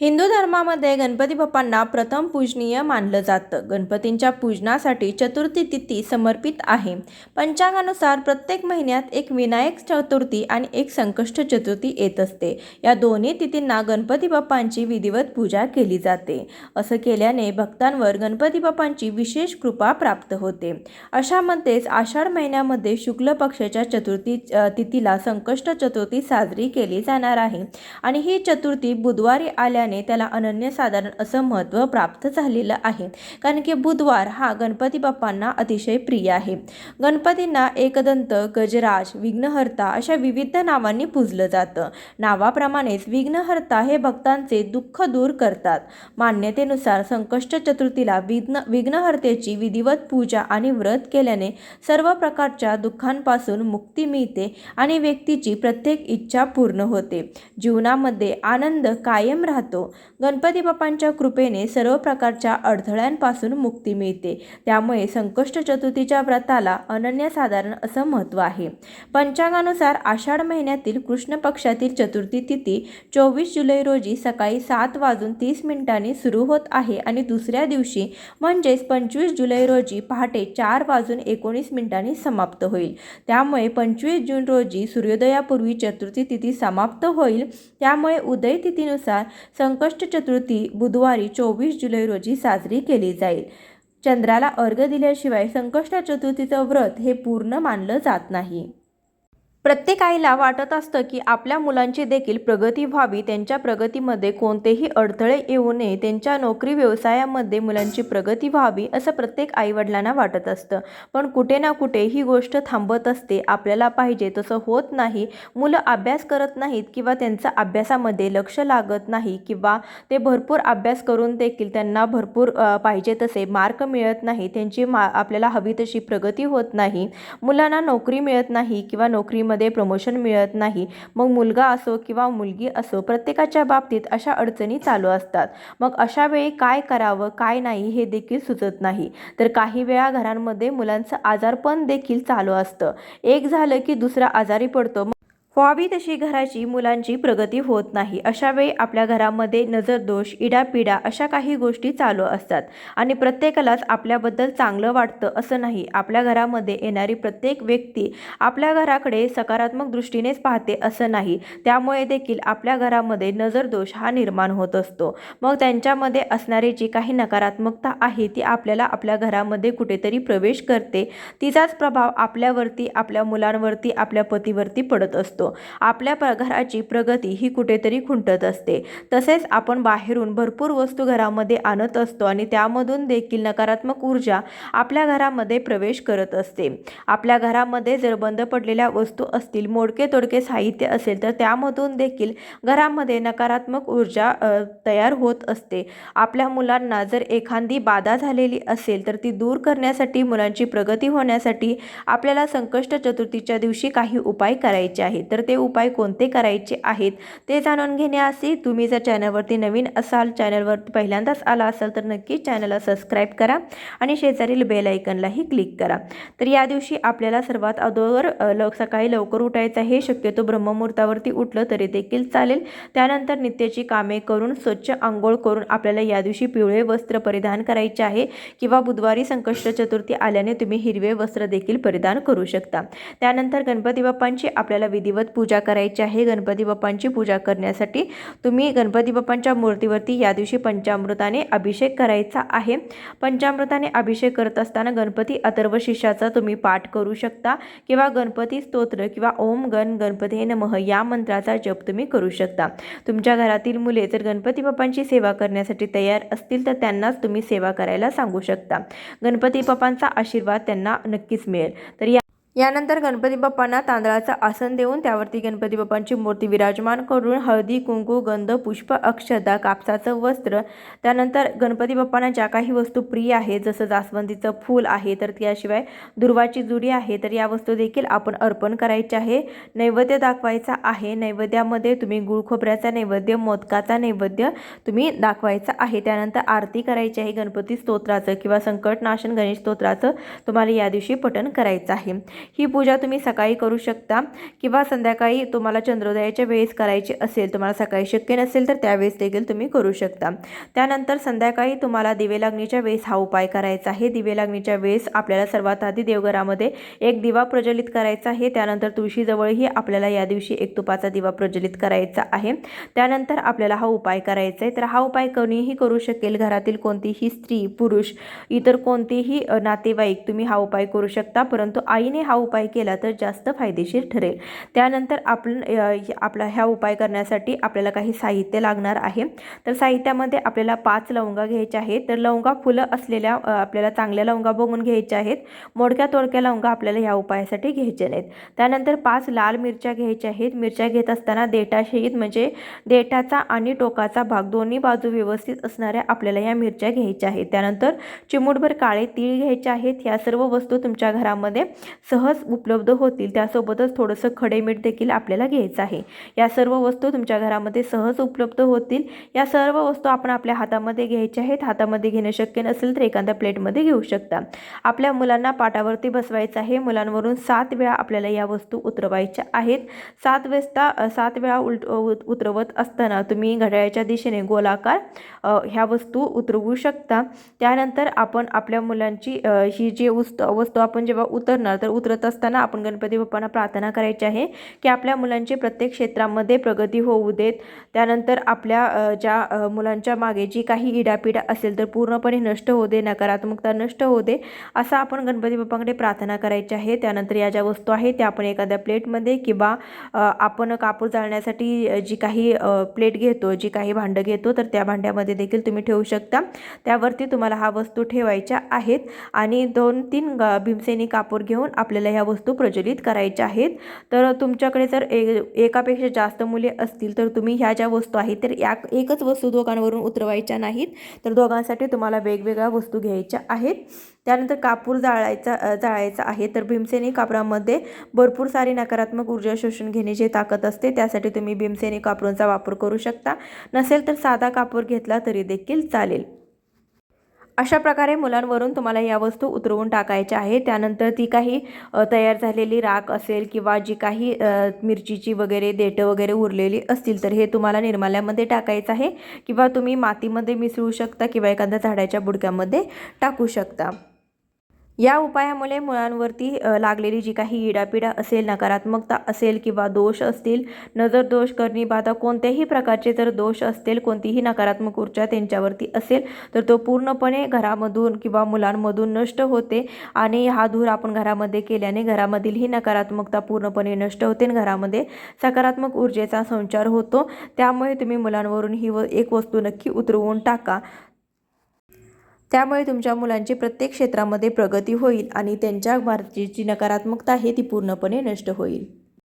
हिंदू धर्मामध्ये गणपती बाप्पांना प्रथम पूजनीय मानलं जातं. गणपतींच्या पूजनासाठी चतुर्थी तिथी समर्पित आहे. पंचांगानुसार प्रत्येक महिन्यात एक विनायक चतुर्थी आणि एक संकष्ट चतुर्थी येत असते. या दोन्ही तिथींना गणपती बाप्पांची विधिवत पूजा केली जाते. असं केल्याने भक्तांवर गणपती बाप्पांची विशेष कृपा प्राप्त होते. अशामध्येच आषाढ महिन्यामध्ये शुक्ल पक्षाच्या चतुर्थी तिथीला संकष्ट चतुर्थी साजरी केली जाणार आहे. आणि ही चतुर्थी बुधवारी असल्याने त्याला अनन्यसाधारण असं महत्त्व प्राप्त झालेलं आहे. कारण की बुधवार हा गणपती बाप्पांना अतिशय प्रिय आहे. गणपतींना एकदंत गजराज विघ्नहर्ता अशा विविध नावांनी पूजलं जातं. नावाप्रमाणेच विघ्नहर्ता हे भक्तांचे दुःख दूर करतात. मान्यतेनुसार संकष्ट चतुर्थीला विघ्न विघ्नहर्तेची विधिवत पूजा आणि व्रत केल्याने सर्व प्रकारच्या दुःखांपासून मुक्ती मिळते आणि व्यक्तीची प्रत्येक इच्छा पूर्ण होते. जीवनामध्ये आनंद कायम राहतो. गणपती बाप्पांच्या कृपेने सर्व प्रकारच्या अडथळ्यांपासून मुक्ती मिळते. त्यामुळे संकष्ट चतुर्थीच्या व्रताला अनन्यसाधारण असं महत्त्व आहे. पंचांगानुसार आषाढ महिन्यातील कृष्ण पक्षातील चतुर्थी तिथी चोवीस जुलै रोजी सकाळी सात वाजून तीस मिनिटांनी सुरू होत आहे आणि दुसऱ्या दिवशी म्हणजेच पंचवीस जुलै रोजी पहाटे चार वाजून एकोणीस मिनिटांनी समाप्त होईल. त्यामुळे पंचवीस जून रोजी सूर्योदयापूर्वी चतुर्थी तिथी समाप्त होईल. त्यामुळे उदय तिथीनुसार संकष्ट चतुर्थी बुधवारी चोवीस जुलै रोजी साजरी केली जाईल. चंद्राला अर्घ दिल्याशिवाय संकष्ट चतुर्थीचं व्रत हे पूर्ण मानलं जात नाही. प्रत्येक आईला वाटत असतं की आपल्या मुलांची देखील प्रगती व्हावी त्यांच्या प्रगतीमध्ये कोणतेही अडथळे येऊ नये त्यांच्या नोकरी व्यवसायामध्ये मुलांची प्रगती व्हावी असं प्रत्येक आईवडिलांना वाटत असतं. पण कुठे ना कुठे ही गोष्ट थांबत असते आपल्याला पाहिजे तसं होत नाही मुलं अभ्यास करत नाहीत किंवा त्यांचं अभ्यासामध्ये लक्ष लागत नाही किंवा ते भरपूर अभ्यास करून देखील त्यांना भरपूर पाहिजे तसे मार्क मिळत नाही त्यांची मा आपल्याला हवी तशी प्रगती होत नाही मुलांना नोकरी मिळत नाही किंवा नोकरीमध्ये प्रमोशन मिळत नाही. मग मुलगा असो किंवा मुलगी असो प्रत्येकाच्या बाबतीत अशा अडचणी चालू असतात. मग अशा वेळी काय करावं काय नाही हे देखील सुचत नाही. तर काही वेळा घरांमध्ये मुलांचं आजारपण देखील चालू असतं. एक झालं की दुसरा आजारी पडतो. व्हावी तशी घराची मुलांची प्रगती होत नाही. अशा वेळी आपल्या घरामध्ये नजरदोष इडापिडा अशा काही गोष्टी चालू असतात आणि प्रत्येकालाच आपल्याबद्दल चांगलं वाटतं असं नाही. आपल्या घरामध्ये येणारी प्रत्येक व्यक्ती आपल्या घराकडे सकारात्मक दृष्टीनेच पाहते असं नाही. त्यामुळे देखील आपल्या घरामध्ये नजरदोष हा निर्माण होत असतो. मग त्यांच्यामध्ये असणारी जी काही नकारात्मकता आहे ती आपल्याला आपल्या घरामध्ये कुठेतरी प्रवेश करते. तिचाच प्रभाव आपल्यावरती आपल्या मुलांवरती आपल्या पतीवरती पडत असतो. आपल्या प घराची प्रगती ही कुठेतरी खुंटत असते. तसेच आपण बाहेरून भरपूर वस्तू घरामध्ये आणत असतो आणि त्यामधून देखील नकारात्मक ऊर्जा आपल्या घरामध्ये प्रवेश करत असते. आपल्या घरामध्ये जर बंद पडलेल्या वस्तू असतील मोडके तोडके साहित्य असेल तर त्यामधून देखील घरामध्ये नकारात्मक ऊर्जा तयार होत असते. आपल्या मुलांना जर एखादी बाधा झालेली असेल तर ती दूर करण्यासाठी मुलांची प्रगती होण्यासाठी आपल्याला संकष्ट चतुर्थीच्या दिवशी काही उपाय करायचे आहेत. तर ते उपाय कोणते करायचे आहेत ते जाणून घेण्याआधी तुम्ही जर चॅनलवरती नवीन असाल चॅनलवर पहिल्यांदाच आला असाल तर नक्की चॅनलला सबस्क्राईब करा आणि शेजारील बेलायकनलाही क्लिक करा. तर या दिवशी आपल्याला सर्वात अगोदर लव सकाळी लवकर उठायचं आहे. शक्यतो ब्रह्ममुहूर्तावरती उठलं तरी देखील चालेल. त्यानंतर नित्याची कामे करून स्वच्छ आंघोळ करून आपल्याला या दिवशी पिवळे वस्त्र परिधान करायचे आहे किंवा बुधवारी संकष्ट चतुर्थी आल्याने तुम्ही हिरवे वस्त्र देखील परिधान करू शकता. त्यानंतर गणपती बाप्पांची आपल्याला विधिवत पूजा करायची आहे. गणपती बाप्पांची पूजा करण्यासाठी तुम्ही गणपती बाप्पांच्या मूर्तीवरती या दिवशी पंचामृताने अभिषेक करायचा आहे. पंचामृताने अभिषेक करत असताना गणपती अथर्व शिष्याचा तुम्ही पाठ करू शकता किंवा गणपती स्तोत्र किंवा ओम गण गणपती नमः या मंत्राचा जप तुम्ही करू शकता. तुमच्या घरातील मुले जर गणपती बाप्पांची सेवा करण्यासाठी तयार असतील तर त्यांनाच तुम्ही सेवा करायला सांगू शकता. गणपती बाप्पांचा आशीर्वाद त्यांना नक्कीच मिळेल. तर या यानंतर गणपती बाप्पांना तांदळाचं आसन देऊन त्यावरती गणपती बाप्पांची मूर्ती विराजमान करून हळदी कुंकू गंध पुष्प अक्षदा कापसाचं वस्त्र त्यानंतर गणपती बाप्पांना ज्या काही वस्तू प्रिय आहेत जसं जास्वंदीचं फूल आहे तर त्याशिवाय दुर्वाची जुडी आहे तर या वस्तू देखील आपण अर्पण करायच्या आहे. नैवेद्य दाखवायचा आहे. नैवेद्यामध्ये तुम्ही गुळखोबऱ्याचा नैवेद्य मोदकाचा नैवेद्य तुम्ही दाखवायचा आहे. त्यानंतर आरती करायची आहे. गणपती स्तोत्राचं किंवा संकटनाशन गणेश स्तोत्राचं तुम्हाला या दिवशी पठण करायचं आहे. ही पूजा तुम्ही सकाळी करू शकता किंवा संध्याकाळी तुम्हाला चंद्रोदयाच्या वेळेस करायची असेल तुम्हाला सकाळी शक्य नसेल तर त्यावेळेस देखील तुम्ही करू शकता. त्यानंतर संध्याकाळी तुम्हाला दिवे लागणीच्या वेळेस हा उपाय करायचा आहे. दिवे लागणीच्या वेळेस आपल्याला सर्वात आधी देवघरामध्ये एक दिवा प्रज्वलित करायचा आहे. त्यानंतर तुळशीजवळही आपल्याला या दिवशी एक तुपाचा दिवा प्रज्वलित करायचा आहे. त्यानंतर आपल्याला हा उपाय करायचा आहे. तर हा उपाय कोणीही करू शकेल. घरातील कोणतीही स्त्री पुरुष इतर कोणतेही नातेवाईक तुम्ही हा उपाय करू शकता. परंतु आईने हा उपाय केला तर जास्त फायदेशीर ठरेल. त्यानंतर आपण आपला ह्या उपाय करण्यासाठी आपल्याला काही साहित्य लागणार आहे. तर साहित्यामध्ये आपल्याला पाच लवंगा घ्यायच्या आहेत. तर लवंगा फुलं असलेल्या आपल्याला चांगल्या लवंगा बघून घ्यायच्या आहेत. मोडक्या तोडक्या लवंगा आपल्याला ह्या उपायासाठी घ्यायच्या नाहीत. त्यानंतर पाच लाल मिरच्या घ्यायच्या आहेत. मिरच्या घेत असताना देठासहित म्हणजे देठाचा आणि टोकाचा भाग दोन्ही बाजू व्यवस्थित असणाऱ्या आपल्याला या मिरच्या घ्यायच्या आहेत. त्यानंतर चिमूटभर काळे तीळ घ्यायचे आहेत. ह्या सर्व वस्तू तुमच्या घरामध्ये सहज उपलब्ध होतील त्यासोबतच थोडंसं खडे मीठ देखील आपल्याला घ्यायचं आहे. या सर्व वस्तू तुमच्या घरामध्ये सहज उपलब्ध होतील. या सर्व वस्तू आपण आपल्या हातामध्ये घ्यायच्या आहेत. हातामध्ये घेणं शक्य नसेल तर एखाद्या प्लेटमध्ये घेऊ शकता. आपल्या मुलांना पाटावरती बसवायचं आहे. मुलांवरून सात वेळा आपल्याला या वस्तू उतरवायच्या आहेत. सात वेळेसता सात वेळा उलट उतरवत असताना तुम्ही घड्याळाच्या दिशेने गोलाकार ह्या वस्तू उतरवू शकता. त्यानंतर आपण आपल्या मुलांची ही जी उस्त वस्तू आपण जेव्हा उतरणार तर उतरत असताना आपण गणपती बाप्पांना प्रार्थना करायची आहे की आपल्या मुलांची प्रत्येक क्षेत्रामध्ये प्रगती होऊ देत. त्यानंतर आपल्या ज्या मुलांच्या मागे जी काही इडापिडा असेल तर पूर्णपणे नष्ट होऊ दे नकारात्मकता नष्ट होऊ दे असं आपण गणपती बाप्पांकडे प्रार्थना करायची आहे. त्यानंतर या ज्या वस्तू आहेत त्या आपण एखाद्या प्लेटमध्ये किंवा आपण कापूर जाळण्यासाठी जी काही प्लेट घेतो जी काही भांडं घेतो तर त्या भांड्यामध्ये देखील तुम्ही ठेवू शकता. त्यावरती तुम्हाला हा वस्तू ठेवायच्या आहेत आणि दोन तीन भीमसेनी कापूर घेऊन आपल्या आपल्याला ह्या वस्तू प्रज्वलित करायच्या आहेत. तर तुमच्याकडे जर ए एकापेक्षा जास्त मुले असतील तर तुम्ही ह्या ज्या वस्तू आहेत तर या एकच वस्तू दोघांवरून उतरवायच्या नाहीत. तर दोघांसाठी तुम्हाला वेगवेगळ्या वस्तू घ्यायच्या आहेत. त्यानंतर कापूर जाळायचा जाळायचा आहे. तर भीमसेनी कापरामध्ये भरपूर सारी नकारात्मक ऊर्जा शोषून घेण्याची ताकद असते त्यासाठी तुम्ही भीमसेनी कापरूंचा वापर करू शकता. नसेल तर साधा कापूर घेतला तरी देखील चालेल. अशा प्रकारे मुलांवरून तुम्हाला या वस्तू उतरवून टाकायच्या आहे त्यानंतर ती काही तयार झालेली राख असेल किंवा जी काही मिरचीची वगैरे देठं वगैरे उरलेली असतील तर हे तुम्हाला निर्माल्यामध्ये टाकायचं आहे. किंवा तुम्ही मातीमध्ये मिसळू शकता किंवा एखाद्या झाडाच्या बुडक्यामध्ये टाकू शकता. या उपायामुळे मुळांवरती लागलेली जी काही इडापिडा असेल नकारात्मकता असेल किंवा दोष असतील नजर दोष करणी बाधा कोणत्याही प्रकारचे जर दोष असतील कोणतीही नकारात्मक ऊर्जा त्यांच्यावरती असेल तर तो पूर्णपणे घरामधून किंवा मुलांमधून नष्ट होते आणि हा धूर आपण घरामध्ये केल्याने घरामधील ही नकारात्मकता पूर्णपणे नष्ट होते आणि घरामध्ये सकारात्मक ऊर्जेचा संचार होतो. त्यामुळे तुम्ही मुलांवरून ही व एक वस्तू नक्की उतरवून टाका. त्यामुळे तुमच्या मुलांची प्रत्येक क्षेत्रामध्ये प्रगती होईल आणि त्यांच्या भारतीची नकारात्मकता आहे ती पूर्णपणे नष्ट होईल.